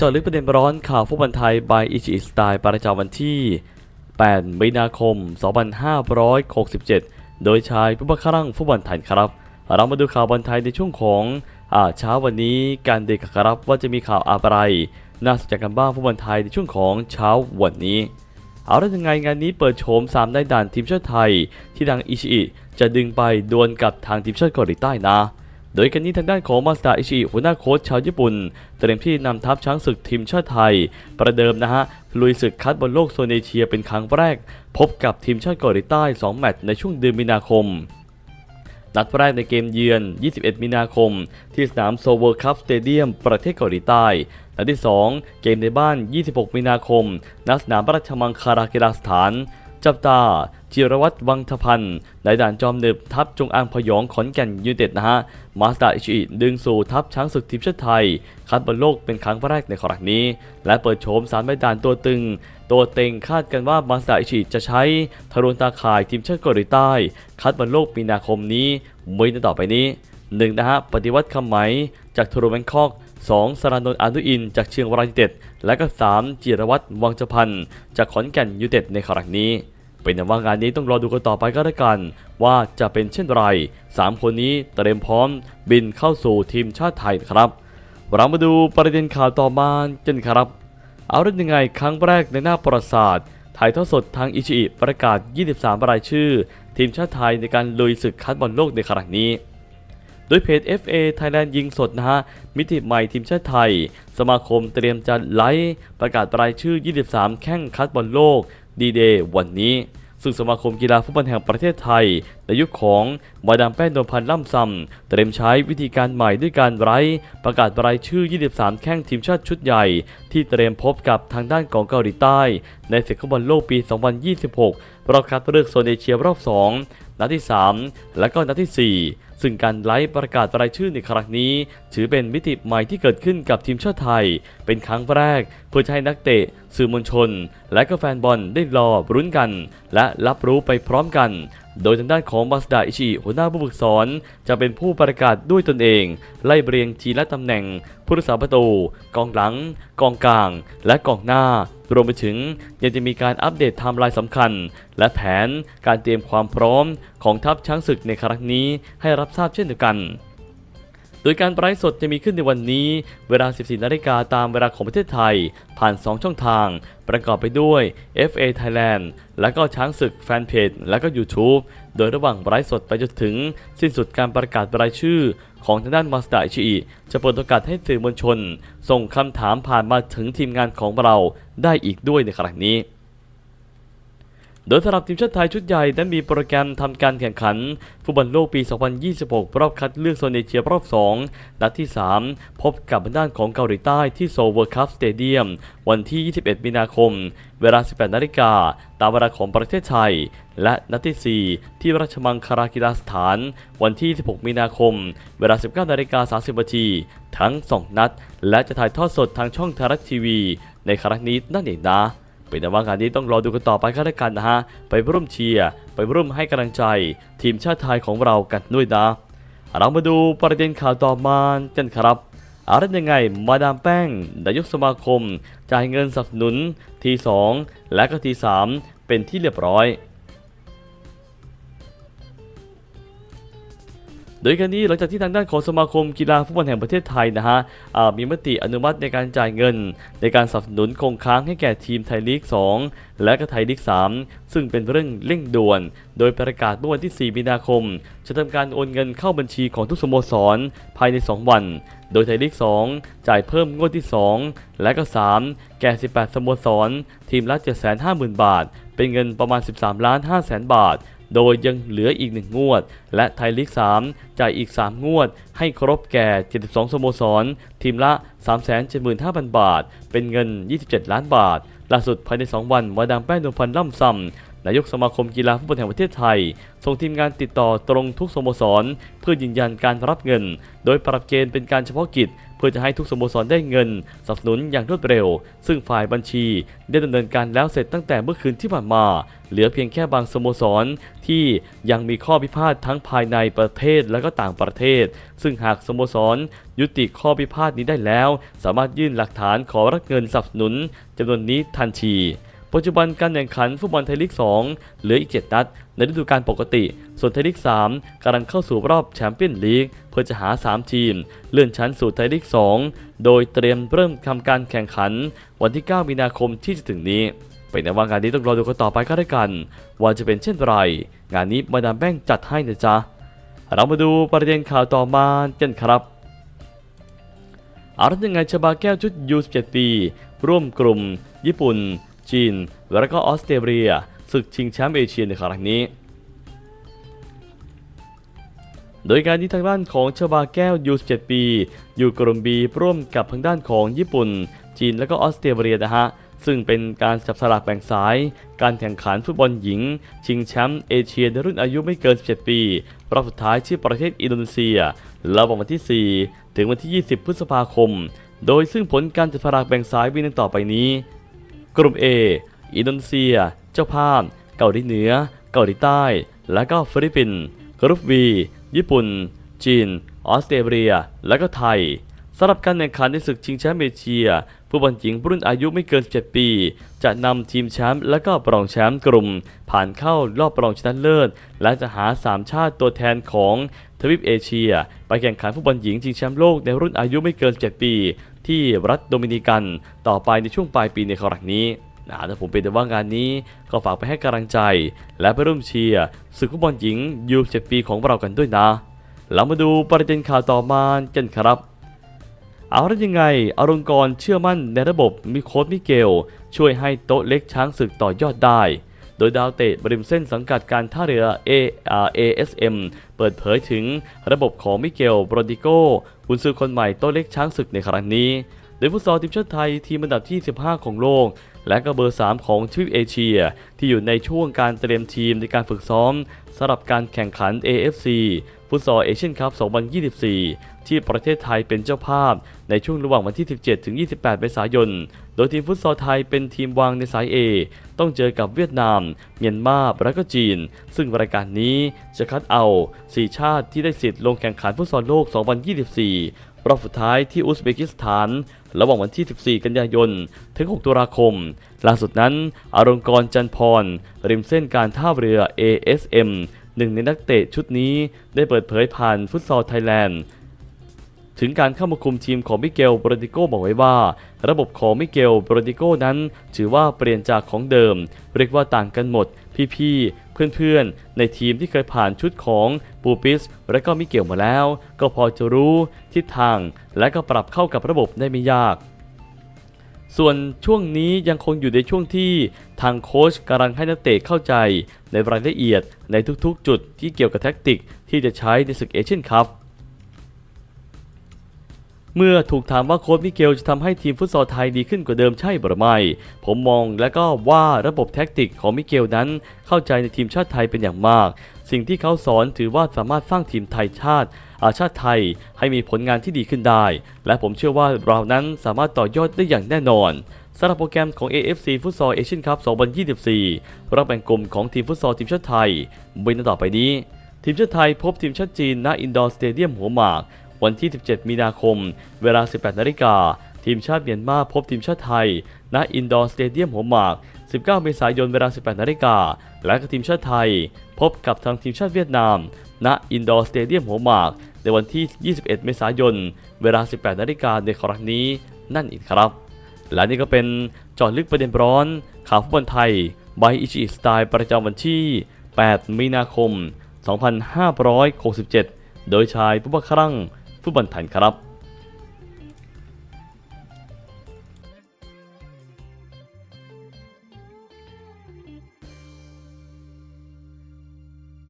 จาะลึกประเด็นร้อนข่าวฟุตบอลไทย by อิชิสไตล์ประจำวันที่ 8 มีนาคม 2567 โดยชายผู้บังคับรังฟุตบอลไทยครับ เรามาดูข่าวบอลไทยในช่วงของอาเช้าวันนี้การเด็กครับว่าจะมีข่าวอะไร น่าสนใจกันบ้างฟุตบอลไทยในช่วงของเช้าวันนี้ เอาแล้วยังไงงานนี้เปิดโฉม3ได้ด่านทีมชาติไทย ที่ทางอิชิอิจะดึงไปดวลกับทางทีมชาติเกาหลีใต้นะ โดยกันนี้ทางด้านของมาสตาอิชิหัวหน้าโค้ชชาวญี่ปุ่น เตรียมที่นำทัพช้างศึกทีมชาติไทย ประเดิมนะฮะ ลุยศึกคัดบอลโลกโซนเอเชียเป็นครั้งแรก พบกับทีมชาติเกาหลีใต้ 2 แมตช์ในช่วงเดือนมีนาคมนัดแรกในเกมเยือน 21 มีนาคม ที่สนามโซเวอร์คัพสเตเดียม ประเทศเกาหลีใต้ นัดที่ 2 เกมในบ้าน 26 มีนาคม ณ สนามราชมังคลากีฬาสถาน จับตา จิรวัตรวังทพันธ์ในด่านจอมหนึบทัพจงอางพยองขอนแก่นยูไนเต็ดนะฮะ มาสตาอิชิ ดึงสู่ทัพช้างศึกทีมชาติไทย คัดบอลโลกเป็นครั้งแรกในครั้งนี้ และเปิดโฉมสารใบด่านตัวตึง ตัวเต็งคาดกันว่ามาสตาอิชิจะใช้ทารุณตาข่ายทีมชาติเกาหลีใต้ คัดบอลโลกมีนาคมนี้มวยในต่อไปนี้ 1. นะฮะปฏิวัติคำไหมจากทูแบงคอก 2. สรานนท์อานุอิน จากเชียงรายยูไนเต็ดและก็ 3. จิรวัตรวังจพันธ์จากขอนแก่นยูไนเต็ดในครั้งนี้ เป็นแต่ว่างานนี้ต้องรอดูกันต่อไปก็แล้วกัน ว่าจะเป็นเช่นไร 3 คนนี้เตรียมพร้อมบินเข้าสู่ทีมชาติไทยครับเรามาดูประเด็นข่าวต่อมากันครับ เอาเรื่องยังไงครั้งแรกในหน้าประวัติศาสตร์ถ่ายทอดสดทางอิชิอิประกาศ 23 รายชื่อ ทีมชาติไทยในการลุยศึกคัดบอลโลกในครั้งนี้ โดยเพจ FA Thailand ยิงสดนะฮะ มิติใหม่ทีมชาติไทย สมาคมเตรียมจะไลฟ์ประกาศรายชื่อ 23 แข่งคัดบอลโลก ดีเดย์วันนี้ ซึ่งสมาคมกีฬาฟุตบอลแห่งประเทศไทย ในยุคของมาดามแป้นนวลพันธ์ล่ำซำเตรียมใช้วิธีการใหม่ด้วยการไลฟ์ประกาศรายชื่อ 23 แข้งทีมชาติชุดใหญ่ ที่เตรียมพบกับทางด้านของเกาหลีใต้ ในศึกฟุตบอลโลกปี 2026รอบคัดเลือกโซนเอเชียรอบ 2 นัดที่ 3 และก็นัดทีสี่4 ซึ่งการไลฟ์ประกาศรายชื่อในครั้งนี้ ถือเป็นมิติใหม่ที่เกิดขึ้นกับทีมชาติไทย เป็นครั้งแรก เพื่อให้นักเตะ สื่อมวลชน และก็แฟนบอลได้รอรุ้นกัน และรับรู้ไปพร้อมกัน โดยทางด้านของมาสดาอิชิหัวหน้าผู้ฝึกสอน จะเป็นผู้ประกาศด้วยตนเอง ไล่เรียงทีละตำแหน่ง ผู้รักษาประตู กองหลัง กองกลาง และกองหน้า รวมไปถึงยังจะมีการอัปเดตไทม์ไลน์สำคัญ และแผนการเตรียมความพร้อมของทัพช้างศึกในครั้งนี้ให้รับทราบเช่นเดียวกัน ดยการไลฟ์สดจะมีขึ้นในวันนี้ เวลา 14 นาฬิกาตามเวลาของประเทศไทย ผ่าน 2 ช่องทาง ประกอบไปด้วย FA Thailand และก็ช้างศึกแฟนเพจและก็ YouTube โดยระหว่างไลฟ์สดไปจนถึง สิ้นสุดการประกาศรายชื่อ ของทางด้านมาสดาอิชิอิจะเปิดโอกาสให้สื่อมวลชน ส่งคำถามผ่านมาถึงทีมงานของเราได้อีกด้วยในครั้งนี้ โดยสำหรับทีมชาติไทยชุดใหญ่นั้นมีโปรแกรมทำการแข่งขัน ฟุตบอลโลกปี 2026 รอบคัดเลือกโซนเอเชียรอบ 2 นัดที่ 3 พบกับด้านของเกาหลีใต้ที่โซเวอร์คัพสเตเดียมวันที่ 21 มีนาคม เวลา 18 นาฬิกา ตามเวลาของประเทศไทย และนัดที่ 4 ที่ราชมังคลากีฬาสถาน วันที่ 16 มีนาคม เวลา 19 นาฬิกา 30 นาที ทั้ง 2 นัด และจะถ่ายทอดสดทางช่องไทยรัฐทีวี ในครั้งนี้นั่นเองนะ เป็นแต่ว่างานนี้ต้องรอดูกันต่อไปก็แล้วกันนะฮะ ไปร่วมเชียร์ไปร่วมให้กำลังใจ ทีมชาติไทยของเรากันด้วยนะ เรามาดูประเด็นข่าวต่อมากันครับอะไรยังไงมาดามแป้งนายกสมาคม จ่ายเงินสนับสนุนที 2 และก็ที 3 เป็นที่เรียบร้อย โดยการนี้หลังจากที่ทางด้านของสมาคมกีฬาฟุตบอลแห่งประเทศไทยนะฮะมีมติอนุมัติในการจ่ายเงิน ในการสนับสนุนคงค้างให้แก่ทีมไทยลีก 2 และก็ไทยลีก 3 ซึ่งเป็นเรื่องเร่งด่วน โดยประกาศเมื่อวันที่ 4 มีนาคม จะทำการโอนเงินเข้าบัญชีของทุกสโมสรภายใน 2 วัน โดยไทยลีก 2 จ่ายเพิ่มงวดที่ 2 และก็ 3 แก่ 18 สโมสร ทีมละ 750,000 บาท เป็นเงินประมาณ 13 ล้าน5แสนบาท โดยยังเหลืออีก 1 งวด และไทยลีก 3 จ่ายอีก 3 งวด ให้ครบแก่ 72 สโมสร ทีมละ 375,000 บาท เป็นเงิน 27 ล้านบาท ล่าสุดภายใน 2 วันมาดามแป้งนวลพันธ์ล่ำซำ นายกสมาคมกีฬาฟุตบอลแห่งประเทศไทย ส่งทีมงานติดต่อตรงทุกสโมสร เพื่อยืนยันการรับเงิน โดยปรับเกณฑ์เป็นการเฉพาะกิจ เพื่อจะให้ทุกสโมสรได้เงินสนับสนุนอย่างรวดเร็ว ซึ่งฝ่ายบัญชี ได้ดำเนินการแล้วเสร็จตั้งแต่เมื่อคืนที่ผ่านมา เหลือเพียงแค่บางสโมสร ที่ยังมีข้อพิพาททั้งภายในประเทศและก็ต่างประเทศ ซึ่งหากสโมสร ยุติข้อพิพาทนี้ได้แล้ว สามารถยื่นหลักฐานขอรับเงินสนับสนุนจำนวนนี้ทันที ปัจจุบันการแข่งขันฟุตบอลไทยลีก 2 เหลืออีก 7 นัด ในฤดูกาลปกติ ส่วนไทยลีก 3กำลังเข้าสู่รอบแชมเปี้ยนลีก เพื่อจะหา 3 ทีม เลื่อนชั้นสู่ไทยลีก 2 โดยเตรียมเริ่มทำการแข่งขัน วันที่ 9 มีนาคมที่จะถึงนี้ เป็นในว่างานนี้ต้องรอดูกันต่อไปก็ได้กัน ว่าจะเป็นเช่นไร งานนี้มาดามแป้งจัดให้นะจ๊ะ เรามาดูประเด็นข่าวต่อมากันครับอารัตยังไงชบาแก้วชุด U17 ปี ร่วมกลุ่ม ญี่ปุ่น จีน และก็ออสเตรเลียศึกชิงแชมป์เอเชียในครั้งนี้ โดยการนี้ทางด้านของชบาแก้ว U17 ปี อยู่กลุ่ม B ร่วมกับทางด้านของญี่ปุ่น จีนและก็ออสเตรเลียนะฮะซึ่งเป็นการจับสลากแบ่งสาย การแข่งขันฟุตบอลหญิง ชิงแชมป์เอเชียในรุ่นอายุไม่เกิน 17 ปี รอบสุดท้ายที่ประเทศอินโดนีเซียระหว่างวันที่ 4 ถึงวันที่ 20 พฤษภาคม โดยซึ่งผลการจับสลากแบ่งสายมีดังต่อไปนี้ กลุ่ม A อินโดนีเซีย เจ้าภาพ เกาหลีเหนือ เกาหลีใต้ และก็ฟิลิปปินส์กรุ๊ป B ญี่ปุ่น จีน ออสเตรเลีย และก็ไทยสำหรับการแข่งขันในศึกชิงแชมป์เอเชียฟุตบอลหญิงรุ่นอายุไม่เกิน 17 ปี จะนำทีมแชมป์และก็รองแชมป์กลุ่ม ผ่านเข้ารอบรองชนะเลิศ และจะหา 3 ชาติตัวแทนของทวีปเอเชีย ไปแข่งขันฟุตบอลหญิงชิงแชมป์โลกในรุ่นอายุไม่เกิน 7 ปี ที่รัฐโดมินิกันต่อไปในช่วงปลายปีในครั้งนี้นะถ้าผมเป็นแต่ว่างานนี้ก็ฝากไปให้กำลังใจ และไปร่วมเชียร์ศึกฟุตบอลหญิงยู7ปีของเรากันด้วยนะ เรามาดูประเด็นข่าวต่อมากันครับ เอาล้ยังไงอารมกรเชื่อมั่นในระบบมีโค้ดมิเกล ช่วยให้โต๊ะเล็กช้างศึกต่อยอดได้ โดยดาวเตะบริมเส้นสังกัดการท่าเรือ A R ASM เปิดเผยถึงระบบของมิเกลโบรดิโก คุณซื้อคนใหม่โต๊ะเล็กช้างศึกในครั้งนี้โดยฟุตซอลทีมชาติไทยทีมอันดับที่ 15 ของโลก และก็เบอร์ 3 ของทวีปเอเชีย ที่อยู่ในช่วงการเตรียมทีมในการฝึกซ้อมสำหรับการแข่งขัน AFC ฟุตซอลเอเชียนคัพ 2024 ที่ประเทศไทยเป็นเจ้าภาพ ในช่วงระหว่างวันที่ 17 ถึง 28 เมษายน โดยทีมฟุตซอลไทยเป็นทีมวางในสาย A ต้องเจอกับเวียดนาม เมียนมาและก็จีน ซึ่งรายการนี้จะคัดเอา 4 ชาติที่ได้สิทธิ์ลงแข่งขันฟุตซอลโลก 2024 รอบสุดท้ายที่อุซเบกิสถานระหว่างวันที่ 14 กันยายน ถึง 6 ตุลาคม ล่าสุดนั้น อารมกรจันพร ริมเส้นการท่าเรือ ASM หนึ่งในนักเตะชุดนี้ได้เปิดเผยผ่านฟุตซอลไทยแลนด์ถึงการเข้ามาคุมทีมของมิเกลโบรดิโกบอกไว้ว่า ระบบของมิเกลโบรดิโกนั้น ถือว่าเปลี่ยนจากของเดิม เรียกว่าต่างกันหมด พี่ๆ เพื่อนๆ ในทีมที่เคยผ่านชุดของปูปิส และก็มิเกลมาแล้ว ก็พอจะรู้ทิศทางและก็ปรับเข้ากับระบบได้ไม่ยาก ส่วนช่วงนี้ยังคงอยู่ในช่วงที่ทางโค้ชกำลังให้นักเตะเข้าใจ ในรายละเอียดในทุกๆ จุดที่เกี่ยวกับแท็กติกที่จะใช้ในศึกเอเชียนคัพเมื่อถูกถามว่าโค้ชมิเกลจะทำให้ทีมฟุตซอลไทยดีขึ้นกว่าเดิมใช่หรือไม่ ผมมองและก็ว่าระบบแท็กติกของมิเกลนั้นเข้าใจในทีมชาติไทยเป็นอย่างมาก สิ่งที่เขาสอนถือว่าสามารถสร้างทีมไทยชาติ ชาติไทยให้มีผลงานที่ดีขึ้นได้ และผมเชื่อว่าเรานั้นสามารถต่อยอดได้อย่างแน่นอนสำหรับโปรแกรมของ AFC ฟุตซอลเอเชียนคัพ 2024 รอบแบ่งกลุ่มของทีมฟุตซอลทีมชาติไทยเป็นต่อไปนี้ ทีมชาติไทยพบทีมชาติจีนณอินดอร์สเตเดียมหัวหมาก วันที่ 17 มีนาคม เวลา 18 นาฬิกา ทีมชาติเมียนมาพบทีมชาติไทย ณอินดอร์สเตเดียมหัวหมาก 19 เมษายน เวลา 18 นาฬิกา และก็ทีมชาติไทย พบกับทางทีมชาติเวียดนาม ณอินดอร์สเตเดียมหัวหมาก ในวันที่ 21 เมษายน เวลา 18 นาฬิกาในครั้งนี้นั่นเองครับ และนี่ก็เป็นจอดลึกประเด็นร้อน ข่าวฟุตบอลไทยบายอิชิสไตล์ประจำวันที่ 8 มีนาคม 2567 โดยชายผู้บังคับฟุตบอลไทยครับ